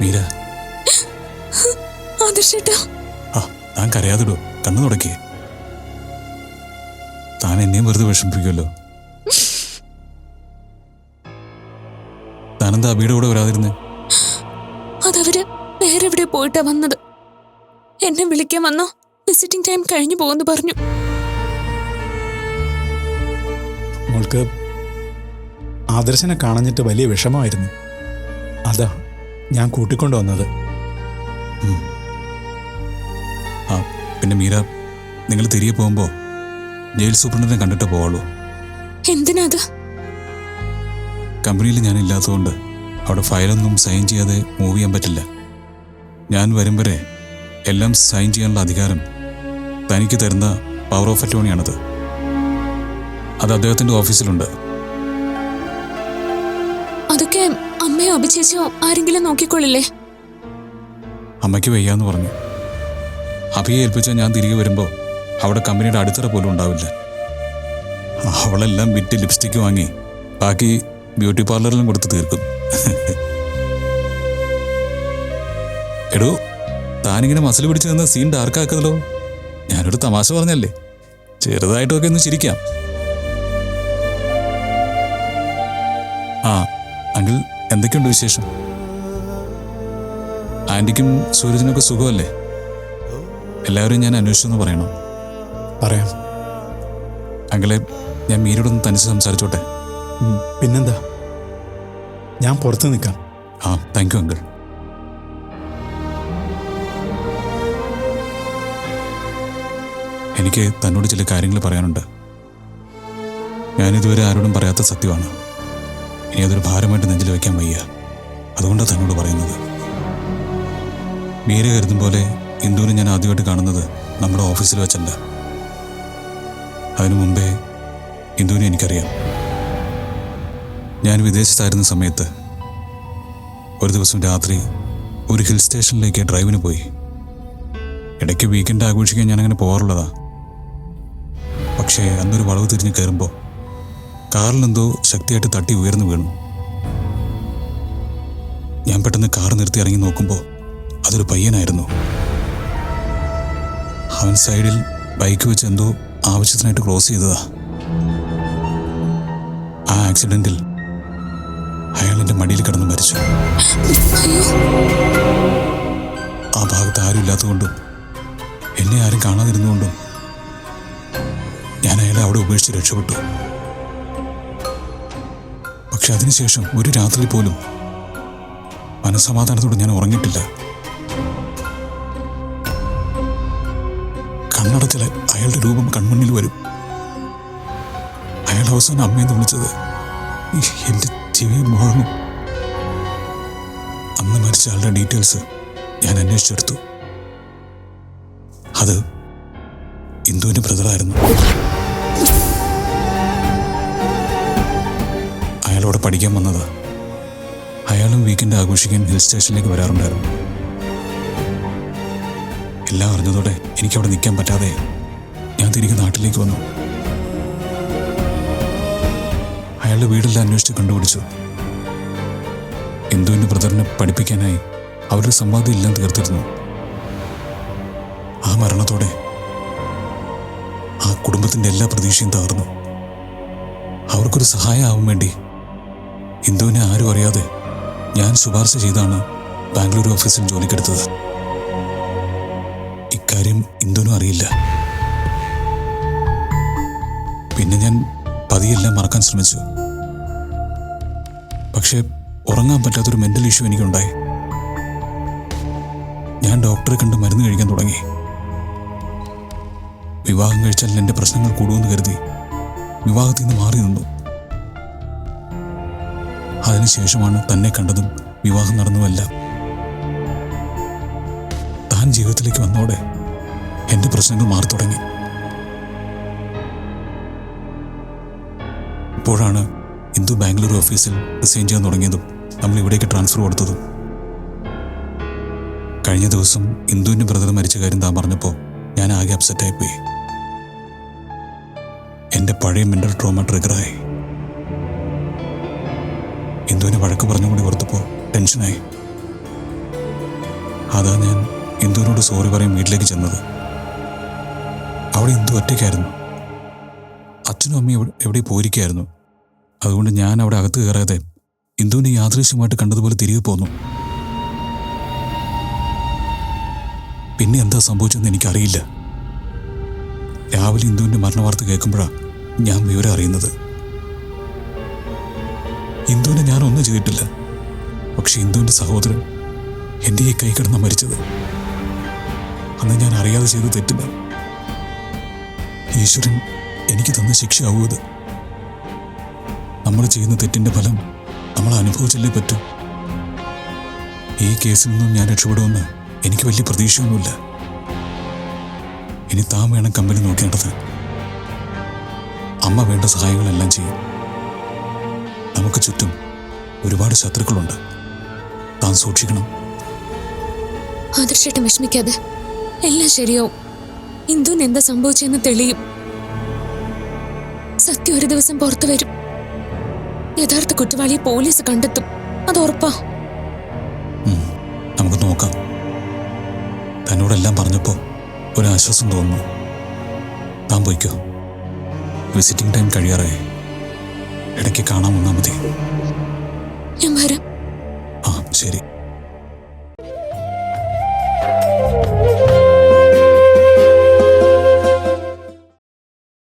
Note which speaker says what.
Speaker 1: മീര.
Speaker 2: ആദർശേട്ടാ
Speaker 1: ആ താൻ കരയാതിടോ. കണ്ണു തുടക്കേ. താൻ എന്നെയും വെറുതെ വിഷമിപ്പിക്കുമല്ലോ താനെന്താ അബിയുടെ കൂടെ വരാതിരുന്നേ?
Speaker 2: അതവര് വേറെ എവിടെ പോയിട്ടാ വന്നത്. എന്നെ വിളിക്കാൻ വന്നോ? വിസിറ്റിംഗ് ടൈം കഴിഞ്ഞു പോകുന്നു പറഞ്ഞു.
Speaker 3: മോൾക്ക് ആദർശനെ കാണഞ്ഞിട്ട് വലിയ വിഷമമായിരുന്നു. അതാ ഞാൻ കൂട്ടിക്കൊണ്ടു വന്നത്
Speaker 1: ആ പിന്നെ മീര നിങ്ങൾ തിരികെ പോകുമ്പോൾ ജയിൽ സൂപ്രണ്ടിനെ കണ്ടിട്ട് പോവുള്ളൂ.
Speaker 2: എന്തിനാത്?
Speaker 1: കമ്പനിയിൽ ഞാൻ ഇല്ലാത്തതുകൊണ്ട് അവിടെ ഫയലൊന്നും സൈൻ ചെയ്യാതെ മൂവ് ചെയ്യാൻ പറ്റില്ല. ഞാൻ വരും വരെ എല്ലാം സൈൻ ചെയ്യാനുള്ള അധികാരം തനിക്ക് തരുന്ന പവർ ഓഫ് അറ്റോണിയാണത്. അത് അദ്ദേഹത്തിന്റെ ഓഫീസിലുണ്ട്.
Speaker 2: അതൊക്കെ അമ്മയോ അഭിചേച്ചോ ആരെങ്കിലും നോക്കിക്കൊള്ളില്ലേ?
Speaker 1: അമ്മയ്ക്ക് വയ്യാന്ന് പറഞ്ഞു. അഭിയെ ഏൽപ്പിച്ച ഞാൻ തിരികെ വരുമ്പോൾ അവിടെ കമ്പനിയുടെ അടിത്തറ പോലും ഉണ്ടാവില്ല. അവളെല്ലാം വിറ്റ് ലിപ്സ്റ്റിക് വാങ്ങി ബാക്കി ബ്യൂട്ടി പാർലറിലും കൊടുത്ത് തീർക്കും. എടോ താനിങ്ങനെ മസിൽ പിടിച്ച് നിന്ന് സീൻ ഡാർക്കാക്കുന്നല്ലോ ഞാനൊരു തമാശ പറഞ്ഞല്ലേ? ചെറുതായിട്ടൊക്കെ ഒന്ന് ചിരിക്കാം. ആ അങ്കിൾ എന്തൊക്കെയുണ്ട് വിശേഷം? ആന്റിക്കും സൂരജിനൊക്കെ സുഖമല്ലേ? എല്ലാവരും ഞാൻ അന്വേഷിച്ചെന്ന് പറയണം?
Speaker 3: പറയാം.
Speaker 1: അങ്കിളെ ഞാൻ മീരോടൊന്ന് തനിച്ച് സംസാരിച്ചോട്ടെ?
Speaker 3: പിന്നെന്താ? ഞാൻ പുറത്ത് നിൽക്കാം.
Speaker 1: ആ താങ്ക് യു അങ്കിൾ. എനിക്ക് തന്നോട് ചില കാര്യങ്ങൾ പറയാനുണ്ട്. ഞാനിതുവരെ ആരോടും പറയാത്ത സത്യമാണ്. ഇനി അതൊരു ഭാരമായിട്ട് നെഞ്ചിൽ വയ്ക്കാൻ വയ്യ. അതുകൊണ്ടാണ് തന്നോട് പറയുന്നത്. മീര കരുതും പോലെ ഇന്ദുവിനെ ഞാൻ ആദ്യമായിട്ട് കാണുന്നത് നമ്മുടെ ഓഫീസിൽ വെച്ചല്ല. അതിനു മുമ്പേ ഇന്ദുവിനെ എനിക്കറിയാം. ഞാൻ വിദേശത്തായിരുന്ന സമയത്ത് ഒരു ദിവസം രാത്രി ഒരു ഹിൽ സ്റ്റേഷനിലേക്ക് ഡ്രൈവിന് പോയി. ഇടയ്ക്ക് വീക്കെൻഡ് ആഘോഷിക്കാൻ ഞാൻ അങ്ങനെ പോകാറുള്ളതാ. പക്ഷേ അന്നൊരു വളവ് തിരിഞ്ഞ് കയറുമ്പോൾ കാറിലെന്തോ ശക്തിയായിട്ട് തട്ടി ഉയർന്നു വീണു. ഞാൻ പെട്ടെന്ന് കാർ നിർത്തി ഇറങ്ങി നോക്കുമ്പോൾ അതൊരു പയ്യനായിരുന്നു. അവൻ സൈഡിൽ ബൈക്ക് വെച്ച് എന്തോ ആവശ്യത്തിനായിട്ട് ക്രോസ് ചെയ്തതാ. ആ ആക്സിഡന്റിൽ അയാൾ എന്റെ മടിയിൽ കിടന്ന് മരിച്ചു. ആ ഭാഗത്ത് ആരും ഇല്ലാത്തതുകൊണ്ടും എന്നെ ആരും കാണാതിരുന്നുകൊണ്ടും ഞാൻ അയാളെ അവിടെ ഉപേക്ഷിച്ച് രക്ഷപ്പെട്ടു. പക്ഷെ അതിനുശേഷം ഒരു രാത്രി പോലും മനസ്സമാധാനത്തോടെ ഞാൻ ഉറങ്ങിയിട്ടില്ല. കണ്ണടച്ചിൽ അയാളുടെ രൂപം കൺമുന്നിൽ വരും. അയാൾ അവസാനം അമ്മയെന്ന് വിളിച്ചത് എന്റെ ചെവി മുഴങ്ങും. അന്ന് മരിച്ച ആളുടെ ഡീറ്റെയിൽസ് ഞാൻ അന്വേഷിച്ചെടുത്തു. അത് ഇന്ദുവിന്റെ ബ്രദറായിരുന്നു. അയാളോട് പഠിക്കാൻ വന്നത്. അയാളും വീക്കെൻഡ് ആഘോഷിക്കാൻ ഹിൽ സ്റ്റേഷനിലേക്ക് വരാറുണ്ടായിരുന്നു. എല്ലാം അറിഞ്ഞതോടെ എനിക്ക് അവിടെ നിൽക്കാൻ പറ്റാതെ ഞാൻ തിരികെ നാട്ടിലേക്ക് വന്നു. അയാളുടെ വീടെല്ലാം അന്വേഷിച്ച് കണ്ടുപിടിച്ചു. ഇന്ദുവിന്റെ ബ്രദറിനെ പഠിപ്പിക്കാനായി അവരുടെ സമ്പാദ്യം എല്ലാം തീർത്തിരുന്നു. ആ മരണത്തോടെ ആ കുടുംബത്തിന്റെ എല്ലാ പ്രതീക്ഷയും തകർന്നു. അവർക്കൊരു സഹായമാവാൻ വേണ്ടി ഇന്ദുവിനെ ആരും അറിയാതെ ഞാൻ ശുപാർശ ചെയ്താണ് ബാംഗ്ലൂർ ഓഫീസിൽ ജോലിക്കെടുത്തത് ഇക്കാര്യം ഇന്ദുവിനും അറിയില്ല. പിന്നെ ഞാൻ പതിയെല്ലാം മറക്കാൻ ശ്രമിച്ചു. പക്ഷേ ഉറങ്ങാൻ പറ്റാത്തൊരു മെന്റൽ ഇഷ്യൂ എനിക്കുണ്ടായി. ഞാൻ ഡോക്ടറെ കണ്ട് മരുന്ന് കഴിക്കാൻ തുടങ്ങി. വിവാഹം കഴിച്ചാൽ എന്റെ പ്രശ്നങ്ങൾ കൂടുമെന്ന് കരുതി വിവാഹത്തിൽ നിന്ന് മാറി നിന്നു. അതിനുശേഷമാണ് തന്നെ കണ്ടതും വിവാഹം നടന്നുമെല്ലാം താൻ ജീവിതത്തിലേക്ക് വന്നോടെ എന്റെ പ്രശ്നങ്ങൾ മാറി തുടങ്ങി. ഇപ്പോഴാണ് ഇന്ദു ബാംഗ്ലൂർ ഓഫീസിൽ റിസൈൻ ചെയ്യാൻ തുടങ്ങിയതും നമ്മൾ ഇവിടേക്ക് ട്രാൻസ്ഫർ കൊടുത്തതും. കഴിഞ്ഞ ദിവസം ഇന്ദുവിന്റെ ബ്രദർ മരിച്ച കാര്യം താൻ പറഞ്ഞപ്പോൾ ഞാൻ ആകെ അപ്സെറ്റായി പോയി. എന്റെ പഴയ മെന്റൽ ട്രോമ ട്രിഗറായി. ഇന്ദുവിനെ വഴക്ക് പറഞ്ഞുകൂടി ഓർത്തപ്പോൾ ടെൻഷനായി. അതാ ഞാൻ ഇന്ദുവിനോട് സോറി പറയും വീട്ടിലേക്ക് ചെന്നത്. അവിടെ ഇന്ദു ഒറ്റയ്ക്കായിരുന്നു. അച്ഛനും അമ്മയും എവിടെ- പോയിരിക്കായിരുന്നു അതുകൊണ്ട് ഞാൻ അവിടെ അകത്ത് കയറാതെ ഇന്ദുവിനെ യാദൃശ്യമായിട്ട് കണ്ടതുപോലെ തിരികെ പോന്നു. പിന്നെ എന്താ സംഭവിച്ചതെന്ന് എനിക്കറിയില്ല. രാവിലെ ഇന്ദുവിന്റെ മരണ വാർത്ത കേൾക്കുമ്പോഴാണ് ഞാൻ വിവരം അറിയുന്നത്. ഇന്ദുവിനെ ഞാൻ ഒന്നും ചെയ്തിട്ടില്ല. പക്ഷെ ഇന്ദുവിന്റെ സഹോദരൻ എന്റെ ഈ കൈ കിടന്ന മരിച്ചത്. അന്ന് ഞാൻ അറിയാതെ ചെയ്ത് തെറ്റില്ല ഈശ്വരൻ എനിക്ക് തന്ന ശിക്ഷയാവൂ ഇത് നമ്മൾ ചെയ്യുന്ന തെറ്റിന്റെ ഫലം നമ്മൾ അനുഭവിച്ചല്ലേ പറ്റൂ. ഈ കേസിൽ നിന്നും ഞാൻ രക്ഷപ്പെടുമെന്ന് എനിക്ക് വലിയ പ്രതീക്ഷയൊന്നുമില്ല. ഇനി താൻ വേണം കമ്പനി നോക്കേണ്ടത് അമ്മ വേണ്ട സഹായങ്ങളെല്ലാം ചെയ്യും. നമുക്ക് ചുറ്റും ഒരുപാട് ശത്രുക്കളുണ്ട്. താൻ സൂക്ഷിക്കണം.
Speaker 2: ആദർശേട്ടൻ വിഷമിക്കാതെ എല്ലാം ശരിയാവും. ഇന്ദുവിന് എന്താ സംഭവിച്ചെന്ന് തെളിയും. സത്യം ഒരു ദിവസം പുറത്തു വരും. യഥാർത്ഥ കുറ്റവാളിയെ പോലീസ് കണ്ടെത്തും. അത് ഉറപ്പാ.
Speaker 1: നമുക്ക് നോക്കാം. തന്നോടെല്ലാം പറഞ്ഞപ്പോൾ ഒരാശ്വാസം തോന്നുന്നു. താൻ പോയിക്കോ. വിസിറ്റിംഗ് ടൈം കഴിയാറായി. ഇടയ്ക്ക് കാണാൻ വന്നാൽ മതി.
Speaker 2: ഞാൻ ആ ശരി.